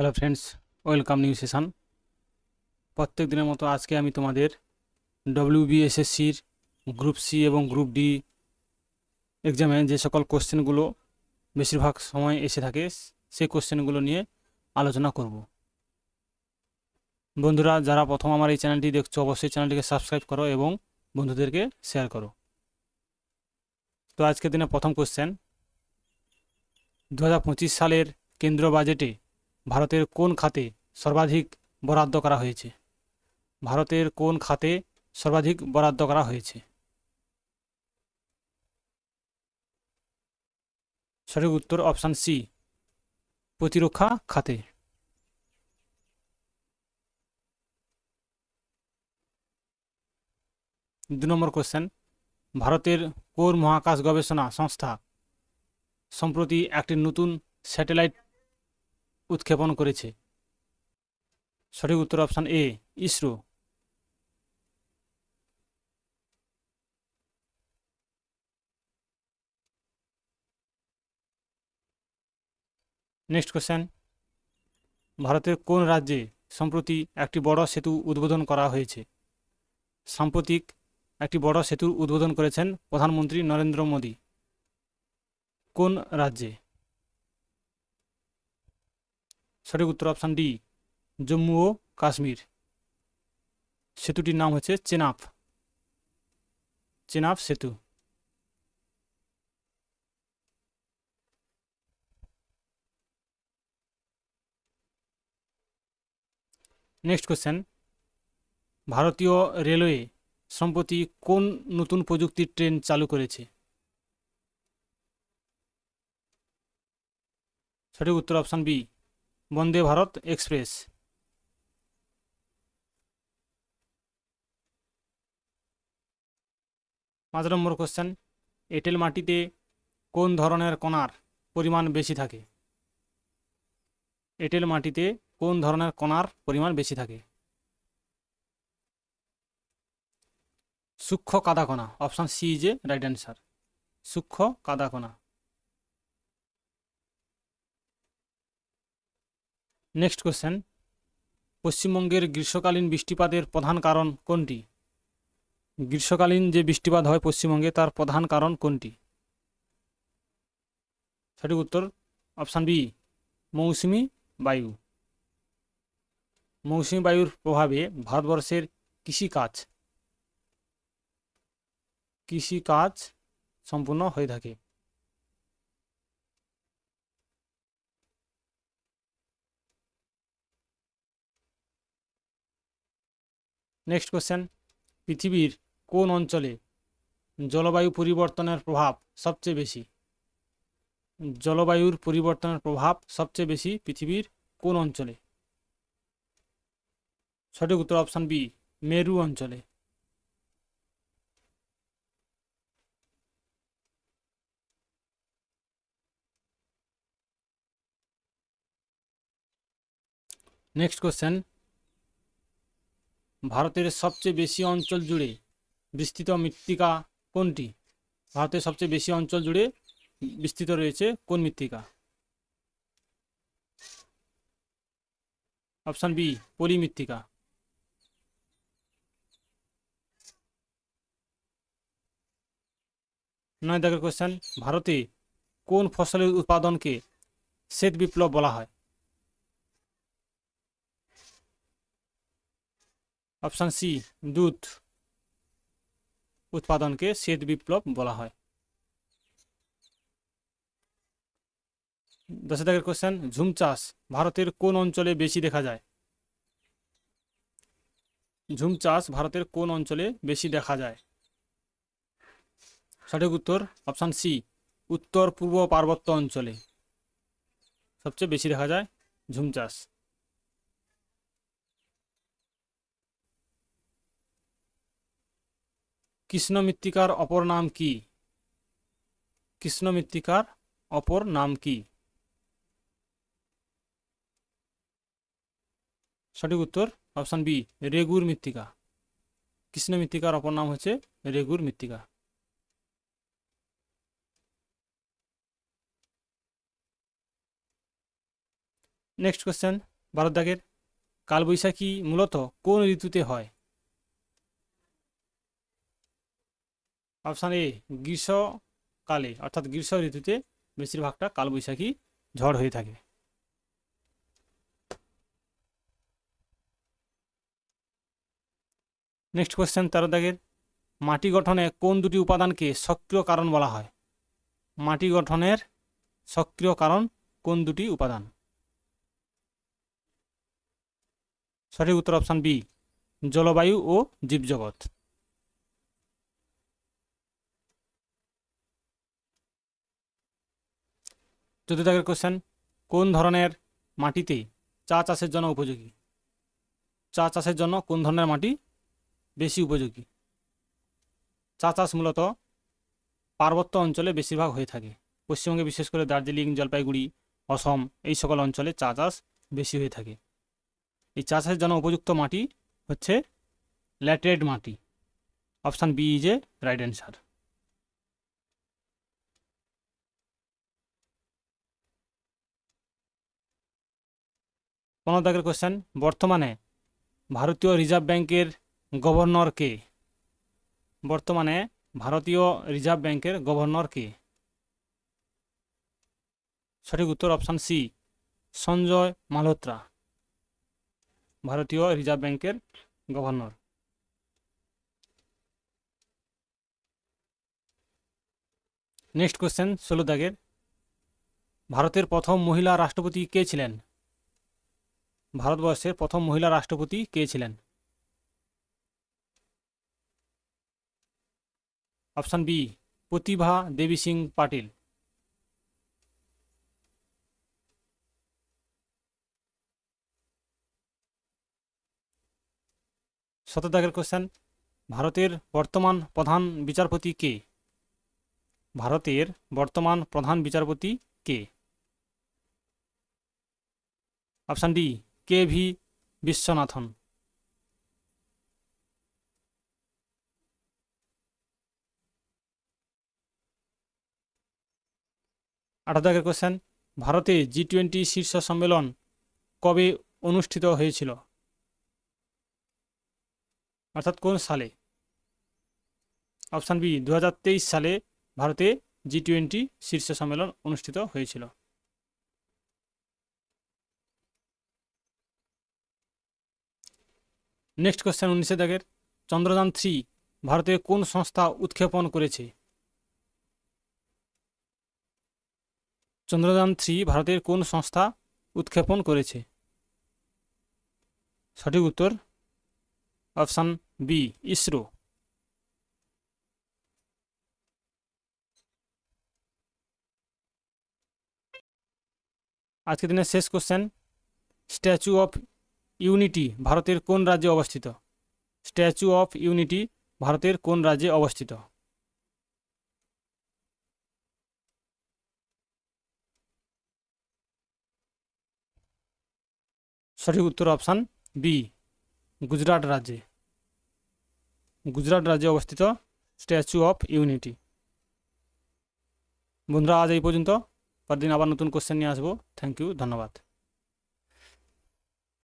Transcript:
Hello friends welcome new session প্রত্যেক দিনের মতো আজকে আমি তোমাদের ডব্লিউবিএসএসসির গ্রুপ সি এবং গ্রুপ ডি এক্সামে যে সকল কোশ্চেনগুলো বেশিরভাগ সময় এসে থাকে, সেই কোশ্চেনগুলো নিয়ে আলোচনা করব। বন্ধুরা, যারা প্রথম আমার এই চ্যানেলটি দেখছ, অবশ্যই চ্যানেলটিকে সাবস্ক্রাইব করো এবং বন্ধুদেরকে শেয়ার করো। তো আজকের দিনে প্রথম কোশ্চেন দু হাজার পঁচিশ সালের কেন্দ্র বাজেটে ভারতের কোন খাতে সর্বাধিক বরাদ্দ করা হয়েছে? ভারতের কোন খাতে সর্বাধিক বরাদ্দ করা হয়েছে? সঠিক উত্তর অপশান সি, প্রতিরক্ষা খাতে। দু নম্বর কোশ্চেন, ভারতের কোর মহাকাশ গবেষণা সংস্থা সম্প্রতি একটি নতুন স্যাটেলাইট উৎক্ষেপণ করেছে। সঠিক উত্তর option A, ISRO. Next question. ভারতের কোন রাজ্যে সম্প্রতি একটি বড় সেতু উদ্বোধন করা হয়েছে? সাম্প্রতিক একটি বড় সেতুর উদ্বোধন করেছেন প্রধানমন্ত্রী নরেন্দ্র মোদী। কোন রাজ্যে? সঠিক উত্তর অপশান ডি জম্মু ও কাশ্মীর। সেতুটির নাম হচ্ছে চেনাব। চেনাব সেতু। নেক্সট কোশ্চেন ভারতীয় রেলওয়ে সম্প্রতি কোন নতুন প্রযুক্তির ট্রেন চালু করেছে? সঠিক উত্তর option B Vande Bharat express. পাঁচ নম্বর কোশ্চেন এঁটেল মাটিতে কোন ধরনের কণার পরিমাণ বেশি থাকে? এঁটেল মাটিতে কোন ধরনের কণার পরিমাণ বেশি থাকে? সূক্ষ্ম কাদা কণা option C is a right answer সূক্ষ্ম কাদা নেক্সট কোশ্চেন পশ্চিমবঙ্গের গ্রীষ্মকালীন বৃষ্টিপাতের প্রধান কারণ কোনটি? গ্রীষ্মকালীন যে বৃষ্টিপাত হয় পশ্চিমবঙ্গে, তার প্রধান কারণ কোনটি? সঠিক উত্তর অপশান বি মৌসুমি বায়ু। মৌসুমি বায়ুর প্রভাবে ভারতবর্ষের কৃষিকাজ কৃষিকাজ সম্পূর্ণ হয়ে থাকে। নেক্সট কোশ্চেন পৃথিবীর কোন অঞ্চলে জলবায়ু পরিবর্তনের প্রভাব সবচেয়ে বেশি? জলবায়ুর পরিবর্তনের প্রভাব সবচেয়ে বেশি পৃথিবীর কোন অঞ্চলে? সঠিক উত্তর অপশান বি মেরু অঞ্চলে। নেক্সট কোশ্চেন ভারতের সবচেয়ে বেশি অঞ্চল জুড়ে বিস্তৃত মৃত্তিকা কোনটি? ভারতের সবচেয়ে বেশি অঞ্চল জুড়ে বিস্তৃত রয়েছে কোন মৃত্তিকা? অপশান বি পলি মৃত্তিকা নয় দাগের কোশ্চেন ভারতে কোন ফসলের উৎপাদনকে শ্বেত বিপ্লব বলা হয়? অপশান সি, দুধ উৎপাদনকে শ্বেত বিপ্লব বলা হয়। দশ দাগের কোশ্চেন ঝুম চাষ ভারতের কোন অঞ্চলে বেশি দেখা যায়? ঝুম চাষ ভারতের কোন অঞ্চলে বেশি দেখা যায়? সঠিক উত্তর, অপশান সি উত্তর পূর্ব পার্বত্য অঞ্চলে। সবচেয়ে বেশি দেখা যায় ঝুম চাষ। কৃষ্ণ মৃত্তিকার অপর নাম কি? কৃষ্ণ মৃত্তিকার অপর নাম কি? সঠিক উত্তর অপশান বি, রেগুর মৃত্তিকা। কৃষ্ণ মৃত্তিকার অপর নাম হচ্ছে রেগুর মৃত্তিকা। নেক্সট কোশ্চেন বারো দাগের কালবৈশাখী মূলত কোন ঋতুতে হয়? অপশান এ, গ্রীষ্মকালে, অর্থাৎ গ্রীষ্ম ঋতুতে বেশিরভাগটা কালবৈশাখী ঝড় হয়ে থাকে। নেক্সট কোয়েশ্চেন তেরো দাগের। মাটি গঠনে কোন দুটি উপাদানকে সক্রিয় কারণ বলা হয়? মাটি গঠনের সক্রিয় কারণ কোন দুটি উপাদান? সঠিক উত্তর অপশান বি, জলবায়ু ও জীবজগৎ। চতুর্থ দাগের কোশ্চেন কোন ধরনের মাটিতে চা চাষের জন্য উপযোগী? চা চাষের জন্য কোন ধরনের মাটি বেশি উপযোগী? চা চাষ মূলত পার্বত্য অঞ্চলে বেশিরভাগ হয়ে থাকে। পশ্চিমবঙ্গে বিশেষ করে দার্জিলিং, জলপাইগুড়ি, অসম এই সকল অঞ্চলে চা চাষ বেশি হয়ে থাকে। এই চা চাষের জন্য উপযুক্ত মাটি হচ্ছে ল্যাটেড মাটি। Option B is a right answer. পনেরো কোশ্চেন বর্তমানে ভারতীয় রিজার্ভ ব্যাংকের গভর্নর কে? বর্তমানে ভারতীয় রিজার্ভ ব্যাংকের গভর্নর কে? সঠিক উত্তর অপশান সি, সঞ্জয় মালহোত্রা, ভারতীয় রিজার্ভ ব্যাংকের গভর্নর। নেক্সট কোশ্চেন ষোলো দাগের। ভারতের প্রথম মহিলা রাষ্ট্রপতি কে ছিলেন? ভারতবর্ষের প্রথম মহিলা রাষ্ট্রপতি কে ছিলেন? Option B, Pratibha Devi Singh Patil. শতদাগের question ভারতের বর্তমান প্রধান বিচারপতি কে? ভারতের বর্তমান প্রধান বিচারপতি কে? Option D K V Viswanathan. আঠারো কোশ্চেন ভারতে জি টোয়েন্টি শীর্ষ সম্মেলন কবে অনুষ্ঠিত হয়েছিল? অর্থাৎ কোন সালে? অপশান বি দু হাজার তেইশ সালে ভারতে জি টোয়েন্টি শীর্ষ সম্মেলন অনুষ্ঠিত হয়েছিল। নেক্সট কোশ্চেন উনিশে দাগের চন্দ্রযান থ্রি ভারতের কোন সংস্থা উৎক্ষেপণ করেছে? চন্দ্রযান থ্রি ভারতের কোন সংস্থা উৎক্ষেপণ করেছে? সঠিক উত্তর অপশান বি ইসরো আজকের দিনের শেষ কোশ্চেন স্ট্যাচু অফ ইউনিটি ভারতের কোন রাজ্যে অবস্থিত? স্ট্যাচু অফ ইউনিটি ভারতের কোন রাজ্যে অবস্থিত? সঠিক উত্তর অপশান বি, গুজরাট রাজ্যে। গুজরাট রাজ্যে অবস্থিত স্ট্যাচু অফ ইউনিটি। বন্ধুরা, আজ এই পর্যন্ত। পরদিন আবার নতুন কোশ্চেন নিয়ে আসব। থ্যাংক ইউ ধন্যবাদ।